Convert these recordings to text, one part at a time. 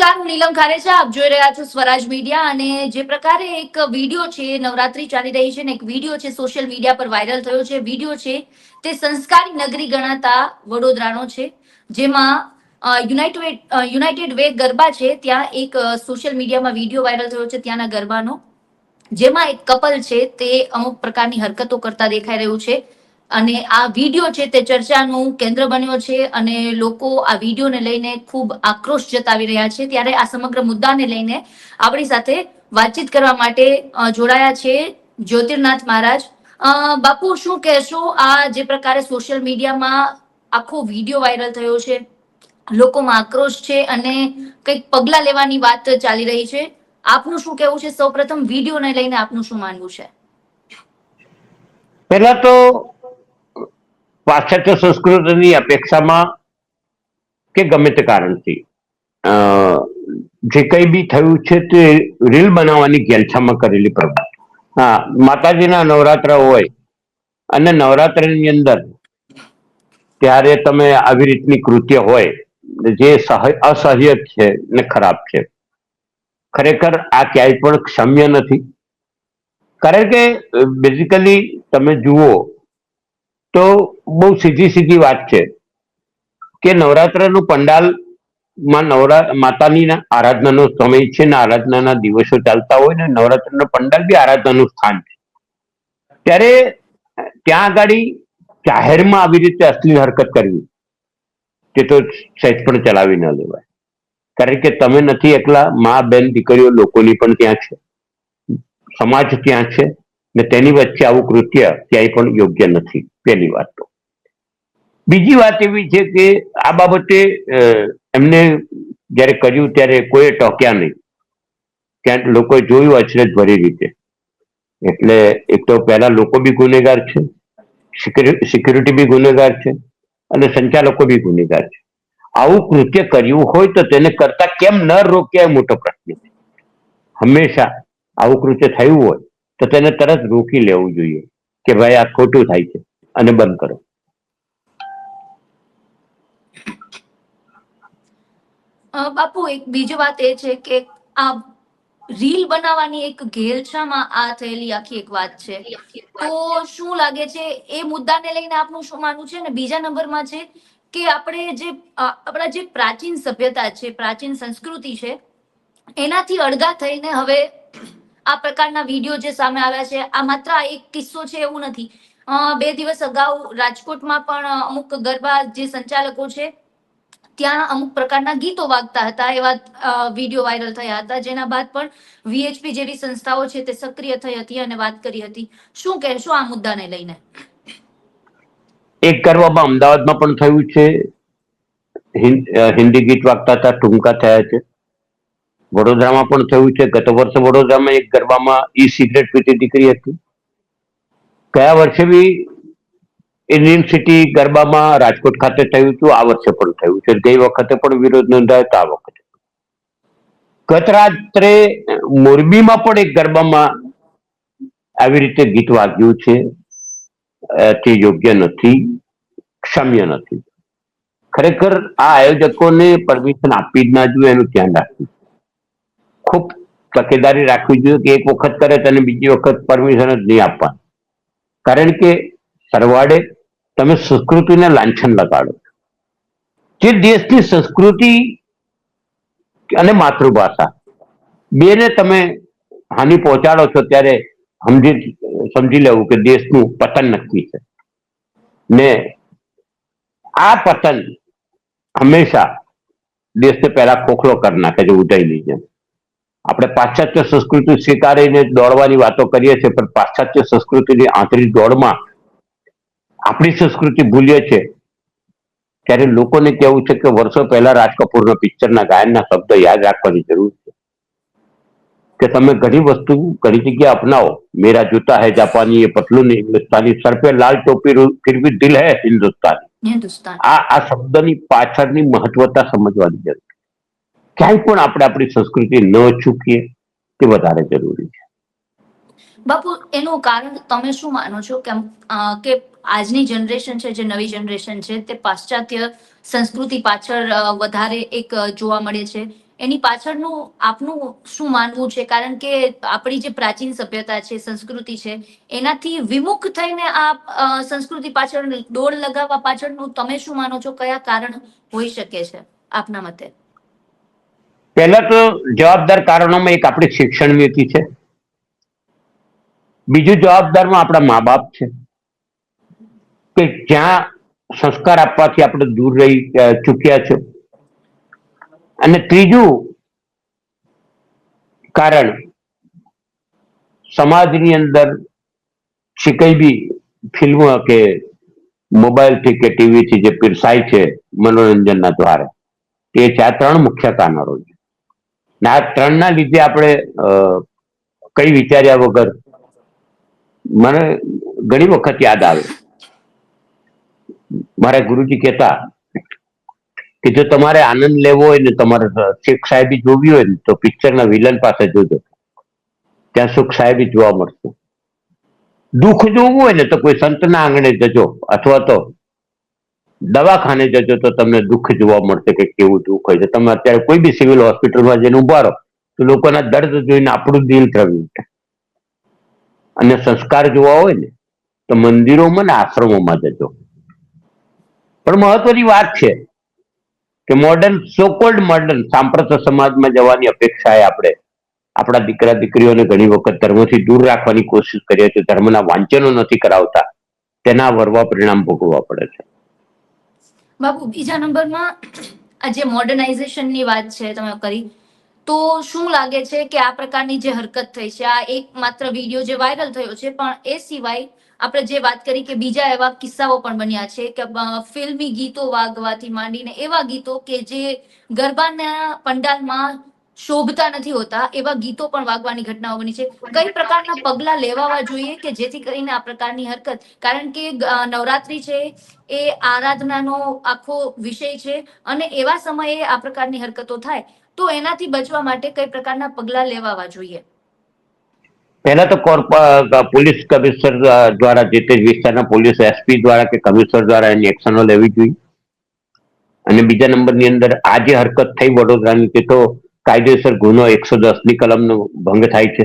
નમસ્કાર હું નીલમ ખારેચા, આપ જોઈ રહ્યા છો સ્વરાજ મીડિયા અને જે પ્રકારે એક વીડિયો છે, નવરાત્રી ચાલી રહી છે ને એક વીડિયો છે સોશિયલ મીડિયા પર વાયરલ થયો છે. વીડિયો છે તે સંસ્કારી નગરી ગણાતા વડોદરાનો છે, જેમાં યુનાઇટેડ યુનાઇટેડ વે ગરબા છે. ત્યાં એક સોશિયલ મીડિયામાં વીડિયો વાયરલ થયો છે ત્યાંના ગરબાનો, જેમાં એક કપલ છે તે અમુક પ્રકારની હરકતો કરતા દેખાઈ રહ્યું છે. અને આ વીડિયો છે તે ચર્ચાનું કેન્દ્ર બન્યો છે અને લોકો આ વિડીયોને લઈને ખૂબ આક્રોશ જતાવી રહ્યા છે. ત્યારે આ સમગ્ર મુદ્દાને લઈને આપણી સાથે વાતચીત કરવા માટે જોડાયા છે જ્યોતિર્નાથ મહારાજ. બાપુ, શું કહેશો? આ જે પ્રકારે સોશિયલ મીડિયામાં આખો વીડિયો વાયરલ થયો છે, લોકોમાં આક્રોશ છે અને કંઈક પગલા લેવાની વાત ચાલી રહી છે. આપનું શું કહેવું છે? સૌપ્રથમ વિડીયોને લઈને આપનું શું માનવું છે? પહેલા તો પાશ્ચાત્ય સંસ્કૃતિની અપેક્ષામાં કે ગમે તે કારણથી. જે કંઈ બી થયું છે તે રીલ બનાવવાની ગેલછામાં કરેલી પ્રવૃત્તિ. હા, માતાજીના નવરાત્ર હોય અને નવરાત્રની અંદર ત્યારે તમે આવી રીતની કૃત્ય હોય, જે સહ, અસહ્ય છે ને ખરાબ છે, ખરેખર આ ક્યાંય પણ ક્ષમ્ય નથી. કારણ કે બેઝિકલી તમે જુઓ તો બહુ સીધી સીધી વાત છે કે નવરાત્રનું પંડાલમાં નવરા, માતાની આરાધનાનો સમય છે ને આરાધનાના દિવસો ચાલતા હોય ને નવરાત્રનો પંડાલ બી આરાધનાનું સ્થાન છે. ત્યારે ત્યાં આગળ જાહેરમાં આવી રીતે અશ્લીલ હરકત કરવી તે તો સહેજ પણ ચલાવી ન લેવાય. કારણ કે તમે નથી એકલા, મા, બેન, દીકરીઓ લોકોની પણ ત્યાં છે. સમાજ ત્યાં છે. ને તેની વચ્ચે આવું કૃત્ય ક્યાંય પણ યોગ્ય નથી. પહેલી વાત તો. બીજી વાત એવી છે કે આ બાબતે એમને જ્યારે કર્યું ત્યારે કોઈએ ટોક્યા નહીં. ક્યાંક લોકોએ જોયું અચરજ ભરી રીતે. એટલે એક તો પહેલા લોકો બી ગુનેગાર છે સિક્યુરિટી બી ગુનેગાર છે અને સંચાલકો બી ગુનેગાર છે. આવું કૃત્ય કર્યું હોય તો તેને કરતા કેમ ન રોક્યા એ મોટો પ્રશ્ન છે. હંમેશા આવું કૃત્ય થયું હોય તો તેને તરત રોકી લેવું જોઈએ કે ભાઈ આ ખોટું થાય છે અને બંધ કરો. બાપુ, એક બીજી વાત એ છે કે આ રીલ બનાવવાની એક ઘેલછામાં આ થયેલી આખી એક વાત છે. તો શું લાગે છે, એ મુદ્દાને લઈને આપનું શું માનવું છે? ને બીજા નંબરમાં છે કે આપણે જે આપણા જે પ્રાચીન સભ્યતા છે, પ્રાચીન સંસ્કૃતિ છે, એનાથી અડગા થઈને હવે આ પ્રકારના વીડિયો જે સામે આવ્યા છે, આ માત્ર એક કિસ્સો છે એવું નથી. બે દિવસ અગાઉ રાજકોટમાં પણ અમુક ગરબા જે સંચાલકો છે, ત્યાં અમુક પ્રકારના ગીતો વાગતા હતા, એવા વીડિયો વાયરલ થયા હતા, જેના બાદ પણ વીએચપી જેવી સંસ્થાઓ છે તે સક્રિય થઈ હતી અને વાત કરી હતી. શું કહેશો આ મુદ્દાને લઈને? એક ગરબામાં અમદાવાદમાં પણ થયું છે. હિન્દી ગીત વાગતા હતા, ટૂંકા થયા છે. વડોદરામાં પણ થયું છે. ગત વર્ષે વડોદરામાં એક ગરબામાં ઈ સિગરેટ પીતી દીકરી હતી. ગયા વર્ષે બી ઇન્ડિયન સિટી ગરબામાં રાજકોટ ખાતે થયું હતું. આ વર્ષે પણ થયું છે. ગઈ વખતે પણ વિરોધ નોંધાયો હતો આ વખતે. ગત રાત્રે મોરબીમાં પણ એક ગરબામાં આવી રીતે ગીત વાગ્યું છે. તે યોગ્ય નથી. ક્ષમ્ય નથી. ખરેખર આ આયોજકોને પરમિશન આપવી જ ના જોઈએ એનું ધ્યાન રાખવું ખૂબ તકેદારી રાખવી જોઈએ કે એક વખત કરે તેને બીજી વખત પરમિશન જ નહીં આપવા કારણ કે સરવાળે તમે સંસ્કૃતિને લાંછન લગાડો જે દેશની સંસ્કૃતિ અને માતૃભાષા બેને તમે હાનિ પહોંચાડો છો ત્યારે સમજી સમજી લેવું કે દેશનું પતન નક્કી છે. ને આ પતન હંમેશા દેશને પહેલા ખોખલો કરી નાખે છે ઉદયની જેમ. આપણે પાશ્ચાત્ય સંસ્કૃતિ સ્વીકારીને દોડવાની વાતો કરીએ છીએ પણ પાશ્ચાત્ય સંસ્કૃતિની આંતરિક દોડમાં આપણી સંસ્કૃતિ ભૂલીએ છીએ. ત્યારે લોકોને કેવું છે કે વર્ષો પહેલા રાજ કપૂરના પિક્ચરના ગાયનના શબ્દ યાદ રાખવાની જરૂર છે. કે તમે ઘણી વસ્તુ ઘણી જગ્યા અપનાવો. મેરા જૂતા હૈ જાપાની એ પતલું ને હિન્દુસ્તાની. સર લાલ ટોપી ફિર ભી દિલ હૈ હિન્દુસ્તાની. આ આ શબ્દની પાછળની મહત્વતા સમજવાની જરૂર છે. ક્યાંય પણ આપણે આપણી સંસ્કૃતિ ન ચૂકીએ, તે વધારે જરૂરી છે. બાપુ, એનું કારણ તમે શું માનો છો? કેમ કે આજની જનરેશન છે, જે નવી જનરેશન છે, તે પાશ્ચાત્ય સંસ્કૃતિ પાછળ વધારે એક જોવા મળે છે. એની પાછળનું આપનું શું માનવું છે? કારણ કે આપણી જે પ્રાચીન સભ્યતા છે, સંસ્કૃતિ છે, એનાથી વિમુખ થઈને આ સંસ્કૃતિ પાછળ દોડ લગાવવા પાછળનું તમે શું માનો છો? કયા કારણ હોઈ શકે છે આપના મતે? પહેલા તો જવાબદાર કારણોમાં એક આપણી શિક્ષણ નીતિ છે. બીજું જવાબદારમાં આપણા મા બાપ છે. કે જ્યાં સંસ્કાર આપવાથી આપણે દૂર રહી ચૂક્યા છે. અને ત્રીજું કારણ સમાજની અંદર જે બી ફિલ્મ કે મોબાઈલથી કે ટીવીથી જે પીરસાય છે મનોરંજનના દ્વારા, તે ચાર, ત્રણ મુખ્ય કારણો છે. આ ત્રણના લીધે આપણે કઈ વિચાર્યા વગર મને ઘણી વખત યાદ આવે. મારા ગુરુજી કહેતા કે જો તમારે આનંદ લેવો હોય ને તમારે શેખ સાહેબી જોવી હોય ને, તો પિક્ચરના વિલન પાસે જોજો. ત્યાં સુખ સાહેબી જોવા મળશે. દુઃખ જોવું હોય ને, તો કોઈ સંતના આંગણે જજો. અથવા તો દવાખાને જજો તો તમને દુઃખ જોવા મળશે કે કેવું દુઃખ હોય છે. તમે અત્યારે કોઈ બી સિવિલ હોસ્પિટલમાં જઈને ઊભા રહો, તો લોકોના દર્દ જોઈને આપણું દિલ થયું અને સંસ્કાર જોવા હોય ને, તો મંદિરોમાં ને આશ્રમોમાં જજો. પણ મહત્વની વાત છે કે મોડર્ન સોકોલ્ડ મોડર્ન સાંપ્રત સમાજમાં જવાની અપેક્ષાએ આપણે, આપણા દીકરા દીકરીઓને ઘણી વખત ધર્મથી દૂર રાખવાની કોશિશ કરીએ છીએ. ધર્મના વાંચનો નથી કરાવતા. તેના વરવા પરિણામ ભોગવવા પડે છે. બાપુ બીજા નંબરમાં આ જે મોડર્નાઇઝેશનની વાત છે, તમે કરી, તો શું લાગે છે કે આ પ્રકારની જે હરકત થઈ છે? આ એક માત્ર વીડિયો જે વાયરલ થયો છે, પણ એ સિવાય આપણે જે વાત કરી કે બીજા એવા કિસ્સાઓ પણ બન્યા છે કે ફિલ્મી ગીતો વાગવાથી માંડીને એવા ગીતો કે જે ગરબાના પંડાલમાં શોભતા નથી હોતા, એવા ગીતો પણ વાગવાની ઘટનાઓ બની છે. કઈ પ્રકારના પગલા લેવાવા જોઈએ કે જેથી કરીને આ પ્રકારની હરકત? કારણ કે નવરાત્રી છે, એ આરાધનાનો આખો વિષય છે અને એવા સમયે આ પ્રકારની હરકતો થાય. તો એનાથી બચવા માટે કઈ પ્રકારના પગલા લેવાવા જોઈએ? પહેલા તો કોર્પ પોલીસ કમિશનર દ્વારા, જે તે વિસ્તારના પોલીસ એસપી દ્વારા કે કમિશનર દ્વારા એની એક્શનો લેવી જોઈએ. અને બીજા નંબરની અંદર આ જે હરકત થઈ વડોદરાની તે તો કાયદેસર ગુનો એકસો દસની કલમનો ભંગ થાય છે.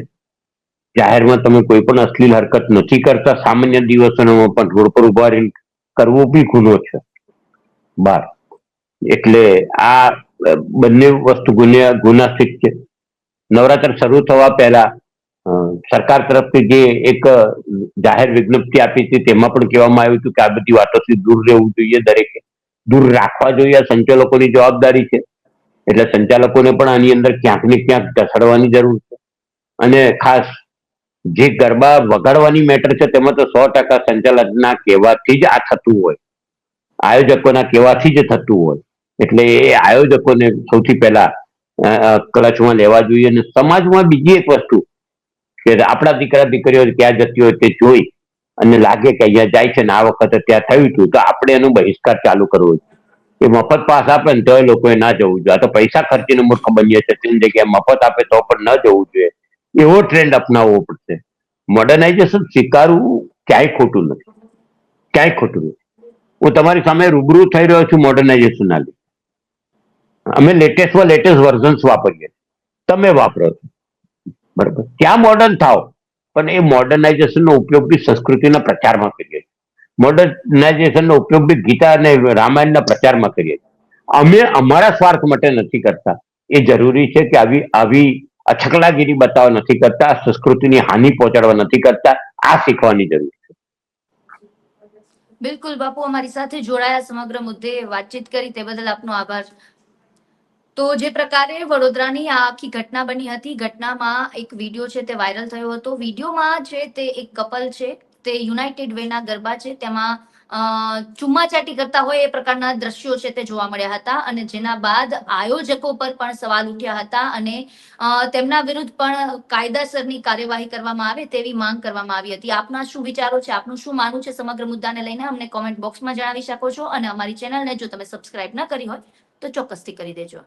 જાહેરમાં તમે કોઈ પણ અશ્લીલ હરકત નથી કરતા. સામાન્ય દિવસોમાં પણ રોડ પર ઊભા રહીને કરવો બી ગુનો છે. બાર. એટલે આ બંને વસ્તુ ગુન્યા ગુનાસિક છે. નવરાત્ર શરૂ થવા પહેલા સરકાર તરફથી જે એક જાહેર વિજ્ઞપ્તિ આપી હતી તેમાં પણ કહેવામાં આવ્યું હતું કે આ બધી વાતોથી દૂર રહેવું જોઈએ દરેકે. દૂર રાખવા જોઈએ. સંચાલકોની જવાબદારી છે. એટલે સંચાલકોને પણ આની અંદર ક્યાંક ને ક્યાંક ઘસડવાની જરૂર છે. અને ખાસ જે ગરબા વગાડવાની મેટર છે, તેમાં તો સો ટકા સંચાલકના કહેવાથી જ આ થતું હોય. આયોજકોના કહેવાથી જ થતું હોય. એટલે એ આયોજકોને સૌથી પહેલા ક્લચમાં લેવા જોઈએ અને સમાજમાં બીજી એક વસ્તુ કે આપણા દીકરા દીકરીઓ ક્યાં જતી હોય તે જોઈ અને લાગે કે અહીંયા જાય છે ને આ વખતે ત્યાં થયું હતું તો આપણે એનો બહિષ્કાર ચાલુ કરવો જોઈએ. એ મફત પાસ આપે ને તો એ લોકોએ ના જવું જોઈએ. આ તો પૈસા ખર્ચીને મૂર્ખ બનીએ છે. તેની જગ્યાએ મફત આપે તો પણ ન જવું જોઈએ. એવો ટ્રેન્ડ અપનાવવો પડશે. મોડર્નાઇઝેશન સ્વીકારવું ક્યાંય ખોટું નથી. ક્યાંય ખોટું નથી. હું તમારી સામે રૂબરૂ થઈ રહ્યો છું મોડર્નાઇઝેશન ના અમે લેટેસ્ટમાં લેટેસ્ટ વર્ઝન્સ વાપરીએ. તમે વાપરો છો. બરાબર. ત્યાં મોડર્ન થાવ પણ એ મોડર્નાઇઝેશનનો ઉપયોગ બી સંસ્કૃતિના પ્રચારમાં કરીએ છીએ. મોડર્નાઇઝેશનનો ઉપયોગ બી ગીતા અને રામાયણના પ્રચારમાં કરીએ અમે અમારા સ્વાર્થ માટે નથી કરતા. એ જરૂરી છે કે આવી આવી અછકલાગીરી બતાવવા નથી કરતા સંસ્કૃતિની હાનિ પહોંચાડવા નથી કરતા. આ શીખવાની જરૂર છે. બિલકુલ બાપુ, અમારી સાથે જોડાયા સમગ્ર મુદ્દે વાતચીત કરી, તે બદલ આપનો આભાર. તો જે પ્રકારે વડોદરાની આ આખી ઘટના બની હતી, ઘટનામાં એક વીડિયો છે તે વાયરલ થયો હતો. વિડીયોમાં છે તે એક કપલ છે તે યુનાઇટેડ વેના ગરબા છે. તેમાં ચુમ્માચાટી કરતા હોય એ પ્રકારના દ્રશ્યો છે તે જોવા મળ્યા હતા અને જેના બાદ આયોજકો પર પણ સવાલ ઉઠ્યા હતા અને તેમના વિરુદ્ધ પણ કાયદાસરની કાર્યવાહી કરવામાં આવે તેવી માંગ કરવામાં આવી હતી. આપના શું વિચારો છે? આપનું શું માનવું છે? સમગ્ર મુદ્દાને લઈને અમને કોમેન્ટ બોક્સમાં જણાવી શકો છો અને અમારી ચેનલને જો તમે સબસ્ક્રાઇબ ન કરી હોય તો ચોક્કસથી કરી દેજો.